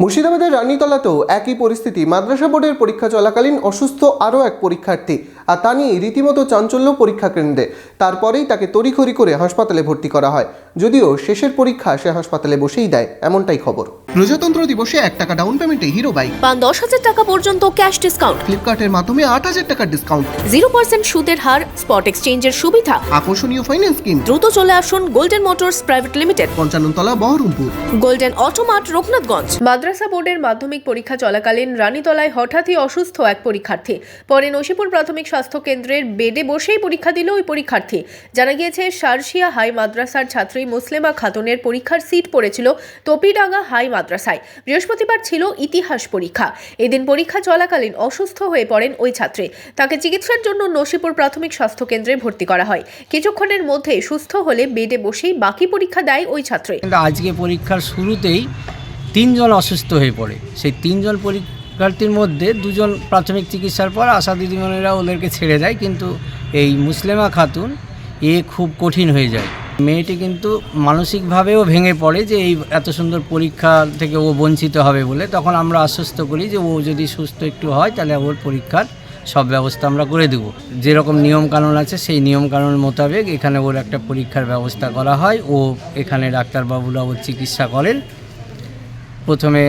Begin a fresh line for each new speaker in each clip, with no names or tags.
মুর্শিদাবাদের রানীতলাতেও একই পরিস্থিতি। মাদ্রাসা বোর্ডের পরীক্ষা চলাকালীন অসুস্থ আরও এক পরীক্ষার্থী। আর তা নিয়ে রীতিমতো চাঞ্চল্য পরীক্ষা কেন্দ্রে। তারপরেই তাকে তড়িঘড়ি করে হাসপাতালে ভর্তি করা হয়। যদিও শেষের পরীক্ষা সে হাসপাতালে বসেই দেয় এমনটাই খবর। প্রজাতন্ত্র দিবসে এক টাকা ডাউন পেমেন্টে হিরো বাইক
পান দশ হাজার টাকা পর্যন্ত ক্যাশ ডিসকাউন্ট
ফ্লিপকার্টের মাধ্যমে আট হাজার টাকার ডিসকাউন্ট
জিরো পার্সেন্ট সুদের হার স্পট এক্সচেঞ্জের সুবিধা।
আকর্ষণীয় ফাইন্যান্স স্কিম
দ্রুত চলে আসুন Golden Motors private limited
Panchannatala Berhampore.
Golden Automart Raghunathganj মাদ্রাসা বোর্ডের মাধ্যমিক পরীক্ষা চলাকালীন রানীতলায় হঠাৎই অসুস্থ এক পরীক্ষার্থী। পরে নসিপুর প্রাথমিক স্বাস্থ্য কেন্দ্রের বেডে বসেই পরীক্ষা দিল ওই পরীক্ষার্থী। জানা গিয়েছে সারসিয়া হাই মাদ্রাসার ছাত্রী মুসলেমা খাতুনের পরীক্ষার সিট পড়েছিল তপিডাঙ্গা হাই মাদ্রাসায়। বৃহস্পতিবার ছিল ইতিহাস পরীক্ষা। এদিন পরীক্ষা চলাকালীন অসুস্থ হয়ে পড়েন ওই ছাত্রী। তাকে চিকিৎসার জন্য নসিপুর প্রাথমিক স্বাস্থ্য কেন্দ্রে ভর্তি করা হয়। কিছুক্ষণের মধ্যে সুস্থ হলে বেডে বসেই বাকি পরীক্ষা দেয় ওই ছাত্রী।
আজকে পরীক্ষার শুরুতেই তিনজন অসুস্থ হয়ে পড়ে। সেই তিনজন পরীক্ষার্থীর মধ্যে দুজন প্রাথমিক চিকিৎসার পর আশা দিদিমণিরা ওদেরকে ছেড়ে যায়, কিন্তু এই মুসলেমা খাতুন, এ খুব কঠিন হয়ে যায়। মেয়েটি কিন্তু মানসিকভাবেও ভেঙে পড়ে যে এই এত সুন্দর পরীক্ষা থেকে ও বঞ্চিত হবে বলে। তখন আমরা আশ্বস্ত করি যে ও যদি সুস্থ একটু হয়, তাহলে ওর পরীক্ষার সব ব্যবস্থা আমরা করে দেব। যেরকম নিয়মকানুন আছে, সেই নিয়মকানুন মোতাবেক এখানে ওর একটা পরীক্ষার ব্যবস্থা করা হয়। ও এখানে ডাক্তারবাবুরা ওর চিকিৎসা করেন। প্রথমে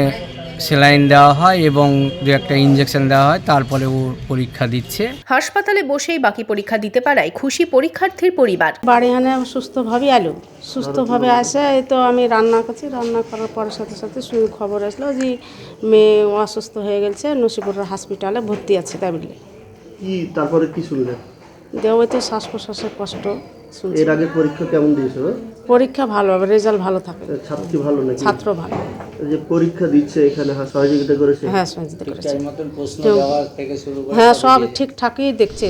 সেলাইন দেওয়া হয় এবং দু একটা ইঞ্জেকশন দেওয়া হয় তারপরে ও পরীক্ষা দিচ্ছে।
হাসপাতালে বসেই বাকি পরীক্ষা দিতে পারায় খুশি পরীক্ষার্থীর পরিবার।
বাড়ি আনে সুস্থভাবে এলো সুস্থভাবে আসে এই তো আমি রান্না করছি রান্না করার পরের সাথে সাথে শুনে খবর আসলো যে মেয়ে অসুস্থ হয়ে গেছে নসিপুরের হসপিটালে ভর্তি আছে ট্যাবলেট
কি তারপরে কি শুনলেন?
দেওয়া হয়তো শ্বাস প্রশ্বাসের কষ্ট শুনছি।
এর আগে পরীক্ষা কেমন দিয়েছিল?
পরীক্ষা ভালো হবে রেজাল্ট ভালো থাকে।
ছাত্রী ভালো নাকি?
ছাত্র ভালো।
যে পরীক্ষা দিচ্ছে এখানে হ্যাঁ, সহযোগিতা করেছে?
হ্যাঁ সহযোগিতা করেছে।
মতন প্রশ্ন দেওয়ার থেকে শুরু
হ্যাঁ সব ঠিকঠাকই দেখছে।